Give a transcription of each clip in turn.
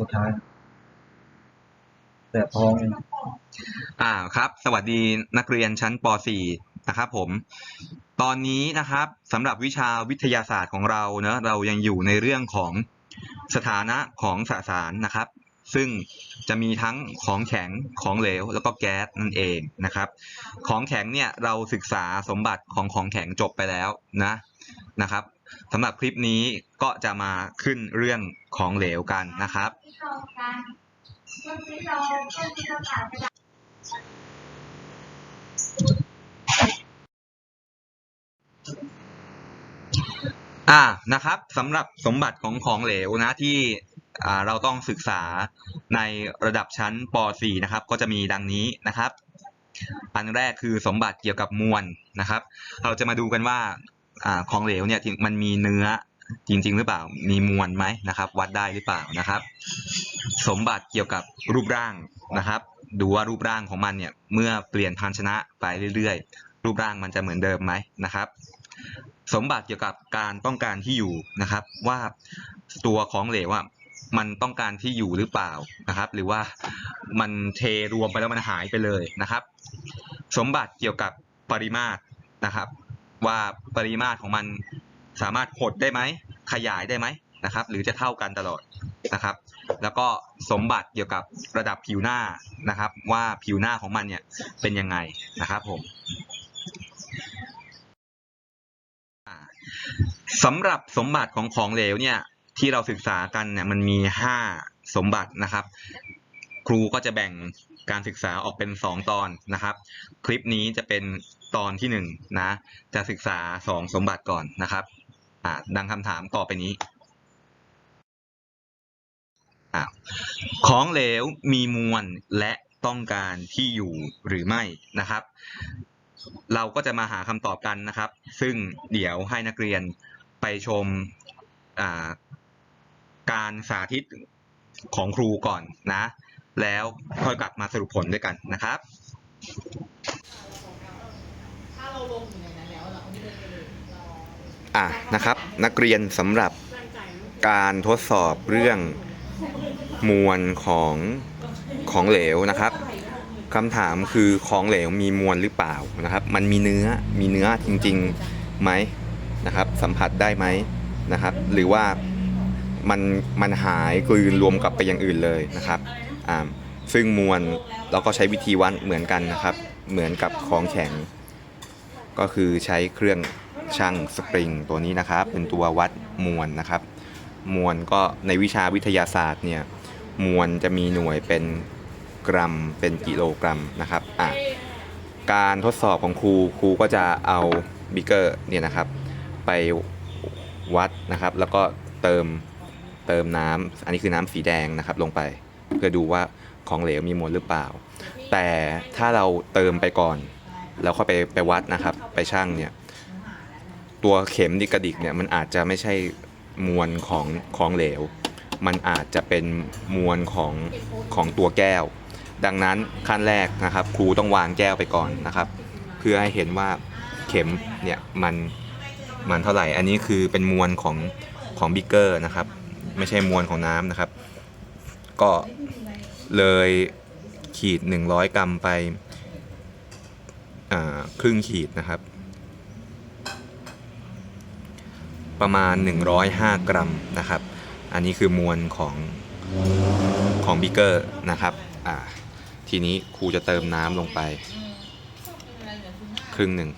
สุดท้าย แต่ท้อง อ่าครับ สวัสดีนักเรียนชั้นป .4 นะครับผม ตอนนี้นะครับสำหรับวิชาวิทยาศาสตร์ของเราเนอะเรายังอยู่ในเรื่องของสถานะของสสารนะครับ ซึ่งจะมีทั้งของแข็งของเหลว แล้วก็แก๊สนั่นเองนะครับ ของแข็งเนี่ยเราศึกษาสมบัติของของแข็งจบไปแล้วนะนะครับ สำหรับคลิปนี้ก็จะมาขึ้นเรื่องของเหลวกันนะครับ อ่านะครับสำหรับสมบัติของของเหลวนะที่เราต้องศึกษาในระดับชั้นป .4 นะครับ ก็จะมีดังนี้นะครับ อันแรกคือสมบัติเกี่ยวกับมวลนะครับ เราจะมาดูกันว่า อ่าของเหลวเนี่ยมันมีเนื้อจริง ๆ หรือเปล่า มีมวลไหมนะครับ วัดได้หรือเปล่านะครับ สมบัติเกี่ยวกับรูปร่างนะครับ ดูว่ารูปร่างของมันเนี่ยเมื่อเปลี่ยนภาชนะไปเรื่อยๆ รูปร่างมันจะเหมือนเดิมไหมนะครับ สมบัติเกี่ยวกับการต้องการที่อยู่นะครับ ว่าตัวของเหลวอะมันต้องการที่อยู่หรือเปล่านะครับ หรือว่ามันเทรวมไปแล้วมันหายไปเลยนะครับ สมบัติเกี่ยวกับปริมาตรนะครับ ว่าปริมาตรของมันสามารถหดได้ไหม ขยายได้ไหมนะครับ หรือจะเท่ากันตลอดนะครับ แล้วก็สมบัติเกี่ยวกับระดับผิวหน้านะครับ ว่าผิวหน้าของมันเนี่ยเป็นยังไงนะครับผมสำหรับสมบัติของของเหลวเนี่ยที่เราศึกษากันเนี่ยมันมี 5 สมบัตินะครับ ครูก็จะแบ่ง การศึกษาออกเป็น 2 ตอนนะครับ คลิปนี้จะเป็นตอนที่1นะจะศึกษา 2 สมบัติก่อนนะครับดังคำถามต่อไปนี้อของเหลวมีมวลและต้องการที่อยู่หรือไม่นะครับ เราก็จะมาหาคำตอบกันนะครับ ซึ่งเดี๋ยวให้นักเรียนไปชมการสาธิตของครูก่อนนะ แล้วค่อยกลับมาสรุปผลด้วยกันนะครับอะนะครับ นักเรียนสำหรับการทดสอบเรื่องมวลของของเหลวนะครับคำถามคือของเหลวมีมวลหรือเปล่านะครับ มันมีเนื้อมีเนื้อจริงๆไหมนะครับ สัมผัสได้ไหมนะครับ หรือว่ามันมันหายกลืนรวมกับไปอย่างอื่นเลยนะครับ อ่าซึ่งมวลเราก็ใช้วิธีวัดเหมือนกันนะครับ เหมือนกับของแข็ง ก็คือใช้เครื่องช่างสปริงตัวนี้นะครับ เป็นตัววัดมวลนะครับ มวลก็ในวิชาวิทยาศาสตร์เนี่ยมวลจะมีหน่วยเป็นกรัม เป็นกิโลกรัมนะครับอะการทดสอบของครูครูก็จะเอาบิกเกอร์เนี่ยนะครับ ไปวัดนะครับ แล้วก็เติมเติมน้ำอันนี้คือน้ำสีแดงนะครับลงไป เพื่อดูว่าของเหลวมีมวลหรือเปล่า แต่ถ้าเราเติมไปก่อน แล้วค่อยไปไปวัดนะครับ ไปชั่งเนี่ยตัวเข็มดิกระดิกเนี่ยมันอาจจะไม่ใช่มวลของของเหลว มันอาจจะเป็นมวลของของตัวแก้ว ดังนั้นขั้นแรกนะครับครูต้องวางแก้วไปก่อนนะครับ เพื่อให้เห็นว่าเข็มเนี่ยมันมันเท่าไหร่ อันนี้คือเป็นมวลของของบิกเกอร์นะครับ ไม่ใช่มวลของน้ำนะครับ ก็เลยขีด 100 กรัมไปครึ่งขีดนะครับ ประมาณ 105 กรัมนะครับ อันนี้คือมวลของของบิเกอร์นะครับทีนี้ครูจะเติมน้ำลงไป ครึ่งหนึ่ง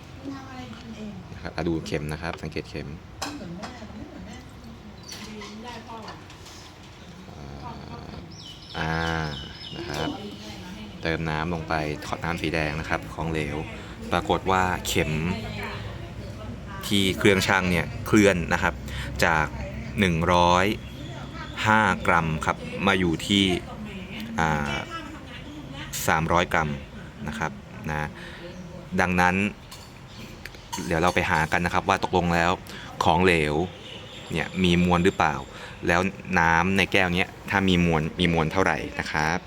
นะครับดูเข็มนะครับ สังเกตเข็ม อ่านะครับเติมน้ำลงไปถอดน้ำสีแดงนะครับของเหลว ปรากฏว่าเข็มที่เครื่องช่างเนี่ยเคลื่อนนะครับจาก 105 กรัมครับมาอยู่ที่ 300 กรัมนะครับนะดังนั้น เดี๋ยวเราไปหากันนะครับว่าตกลงแล้วของเหลวเนี่ยมีมวลหรือเปล่า แล้วน้ำในแก้วเนี้ย ถ้ามีมวลมีมวลเท่าไหร่นะครับ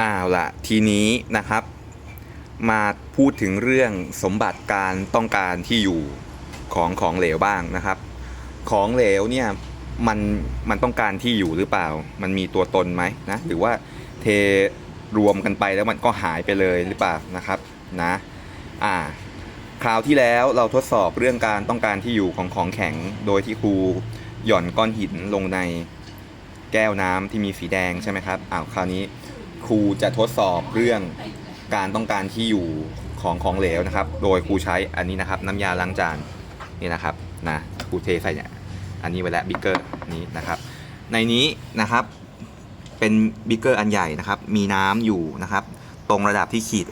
อ้าวละทีนี้นะครับ มาพูดถึงเรื่องสมบัติการต้องการที่อยู่ของของเหลวบ้างนะครับ ของเหลวเนี่ยมันมันต้องการที่อยู่หรือเปล่า มันมีตัวตนไหมนะหรือว่าเทรวมกันไปแล้วมันก็หายไปเลยหรือเปล่านะครับนะอ่าคราวที่แล้วเราทดสอบเรื่องการต้องการที่อยู่ของของแข็งโดยที่ครู หย่อนก้อนหินลงในแก้วน้ำที่มีสีแดงใช่ไหมครับอ้าวคราวนี้ครูจะทดสอบเรื่องการต้องการที่อยู่ของของเหลวนะครับ โดยครูใช้อันนี้นะครับ น้ำยาล้างจานนี่นะครับนะครูเทใส่เนี่ยอันนี้ไว้แล้วบิ๊กเกอร์นี้นะครับ ในนี้นะครับเป็นบิ๊กเกอร์อันใหญ่นะครับ มีน้ำอยู่นะครับ ตรงระดับที่ขีด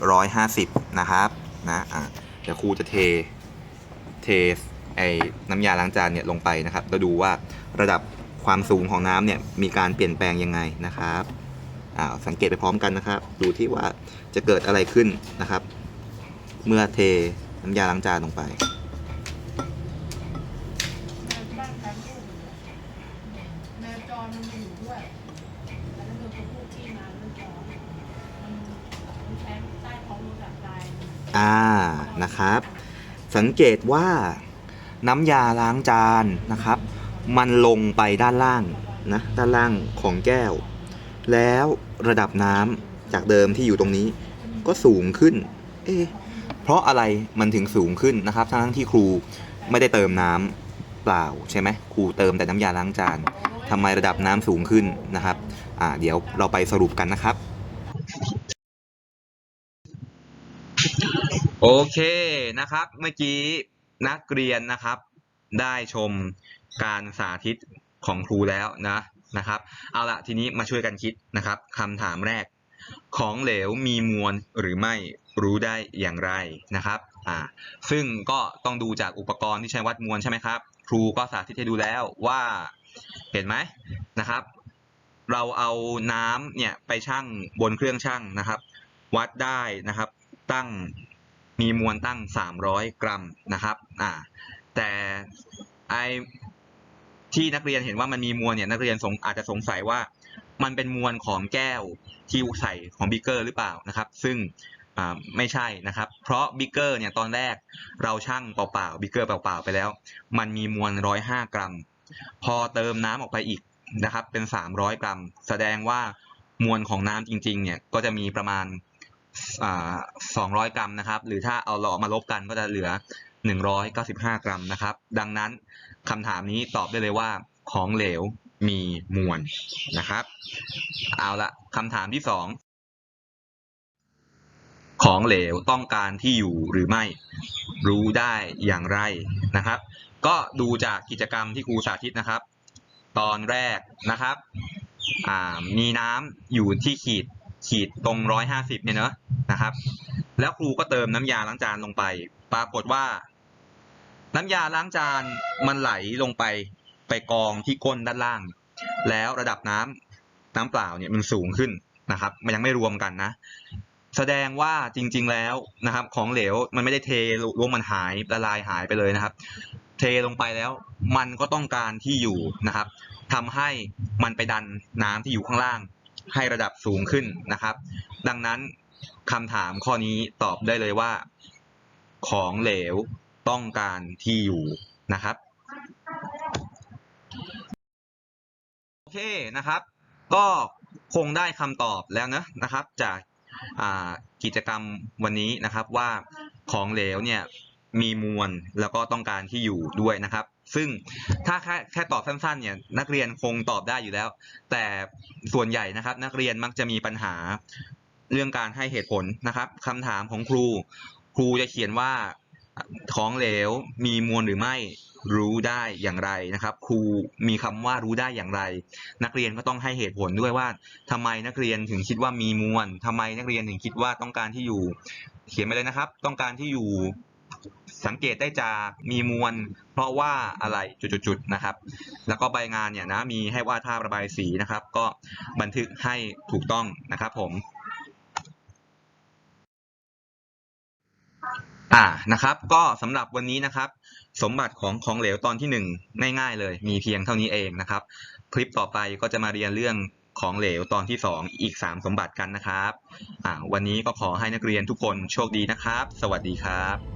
150 นะครับนะอะเดี๋ยวครูจะเทเท ไอ้น้ำยาล้างจานเนี่ยลงไปนะครับแล้วดูว่าระดับความสูงของน้ำเนี่ยมีการเปลี่ยนแปลงยังไงนะครับอ่าสังเกตไปพร้อมกันนะครับ ดูที่ว่าจะเกิดอะไรขึ้นนะครับ เมื่อเทน้ำยาล้างจานลงไปบ้านแฟนลูกแมวจรมันมาอยู่ด้วยแล้วมันตัวผู้ที่มาเรื่องจรมันมันแท้งใต้ท้องรถแบบตายอ่านะครับ สังเกตว่า น้ำยาล้างจานนะครับ มันลงไปด้านล่างนะด้านล่างของแก้ว แล้วระดับน้ำจากเดิมที่อยู่ตรงนี้ ก็สูงขึ้น เอ๊ะเพราะอะไรมันถึงสูงขึ้นนะครับ ทั้งที่ครูไม่ได้เติมน้ำเปล่าใช่ไหมครูเติมแต่น้ำยาล้างจานทำไมระดับน้ำสูงขึ้นนะครับอ่าเดี๋ยวเราไปสรุปกันนะครับโอเคนะครับ เมื่อกี้ นักเรียนนะครับ ได้ชมการสาธิตของครูแล้วนะนะครับ เอาละทีนี้มาช่วยกันคิดนะครับคำถามแรก ของเหลวมีมวลหรือไม่รู้ได้อย่างไรนะครับอ่าซึ่งก็ต้องดูจากอุปกรณ์ที่ใช้วัดมวลใช่ไหมครับ ครูก็สาธิตให้ดูแล้วว่าเห็นไหมนะครับ เราเอาน้ำเนี่ยไปชั่งบนเครื่องชั่งนะครับ วัดได้นะครับ ตั้ง มีมวลตั้ง 300 กรัมนะครับอ่าแต่ไอที่นักเรียนเห็นว่ามันมีมวลเนี่ยนักเรียนสงอาจจะสงสัยว่ามันเป็นมวลของแก้วที่ใส่ของบิ๊กเกอร์หรือเปล่านะครับ ซึ่งไม่ใช่นะครับ เพราะบิ๊กเกอร์เนี่ยตอนแรกเราชั่งเปล่าๆบิ๊กเกอร์เปล่าๆไปแล้ว มันมีมวล 105 กรัม พอเติมน้ำออกไปอีกนะครับ เป็น 300 กรัม แสดงว่ามวลของน้ำจริงๆเนี่ยก็จะมีประมาณ 200 กรัมนะครับ หรือถ้าเอาเราอมาลบกันก็จะเหลือ 195 กรัมนะครับ ดังนั้นคำถามนี้ตอบได้เลยว่าของเหลวมีมวลนะครับ เอาละคำถามที่สองของเหลวต้องการที่อยู่หรือไม่รู้ได้อย่างไรนะครับ ก็ดูจากกิจกรรมที่ครูสาธิตนะครับ ตอนแรกนะครับมีน้ำอยู่ที่ขีด ขีดตรงร้อยห้าสิบเนี่ยเนอะนะครับ แล้วครูก็เติมน้ำยาล้างจานลงไป ปรากฏว่า น้ำยาล้างจานมันไหลลงไปไปกองที่ก้นด้านล่าง แล้วระดับน้ำน้ำเปล่าเนี่ยมันสูงขึ้นนะครับ มันยังไม่รวมกันนะ แสดงว่าจริง ๆแล้วนะครับ ของเหลวมันไม่ได้เทรวมมันหายละลายหายไปเลยนะครับ เทลงไปแล้ว มันก็ต้องการที่อยู่นะครับทำให้มันไปดันน้ำที่อยู่ข้างล่าง ให้ระดับสูงขึ้นนะครับ ดังนั้นคำถามข้อนี้ตอบได้เลยว่า ของเหลวต้องการที่อยู่นะครับโอเคนะครับ ก็คงได้คำตอบแล้วนะนะครับ จากกิจกรรมวันนี้นะครับว่าของเหลวเนี่ยมีมวลแล้วก็ต้องการที่อยู่ด้วยนะครับ ซึ่งถ้าแค่แค่ตอบสั้นๆเนี่ยนักเรียนคงตอบได้อยู่แล้ว แต่ส่วนใหญ่นะครับ นักเรียนมักจะมีปัญหาเรื่องการให้เหตุผลนะครับคำถามของครู ครูจะเขียนว่าของเหลวมีมวลหรือไม่รู้ได้อย่างไรนะครับ ครูมีคำว่ารู้ได้อย่างไร นักเรียนก็ต้องให้เหตุผลด้วยว่าทำไมนักเรียนถึงคิดว่ามีมวลทำไมนักเรียนถึงคิดว่าต้องการที่อยู่ เขียนไปเลยนะครับ ต้องการที่อยู่ สังเกตได้จากมีมวล เพราะว่าอะไรจุดๆๆนะครับ แล้วก็ใบงานเนี่ยนะมีให้วาดภาพระบายสีนะครับ ก็บันทึกให้ถูกต้องนะครับผมอ่านะครับก็สำหรับวันนี้นะครับ สมบัติของของเหลวตอนที่หนึ่งง่ายๆเลย มีเพียงเท่านี้เองนะครับ คลิปต่อไปก็จะมาเรียนเรื่องของเหลวตอนที่สองอีกสามสมบัติกันนะครับอ่าวันนี้ก็ขอให้นักเรียนทุกคนโชคดีนะครับ สวัสดีครับ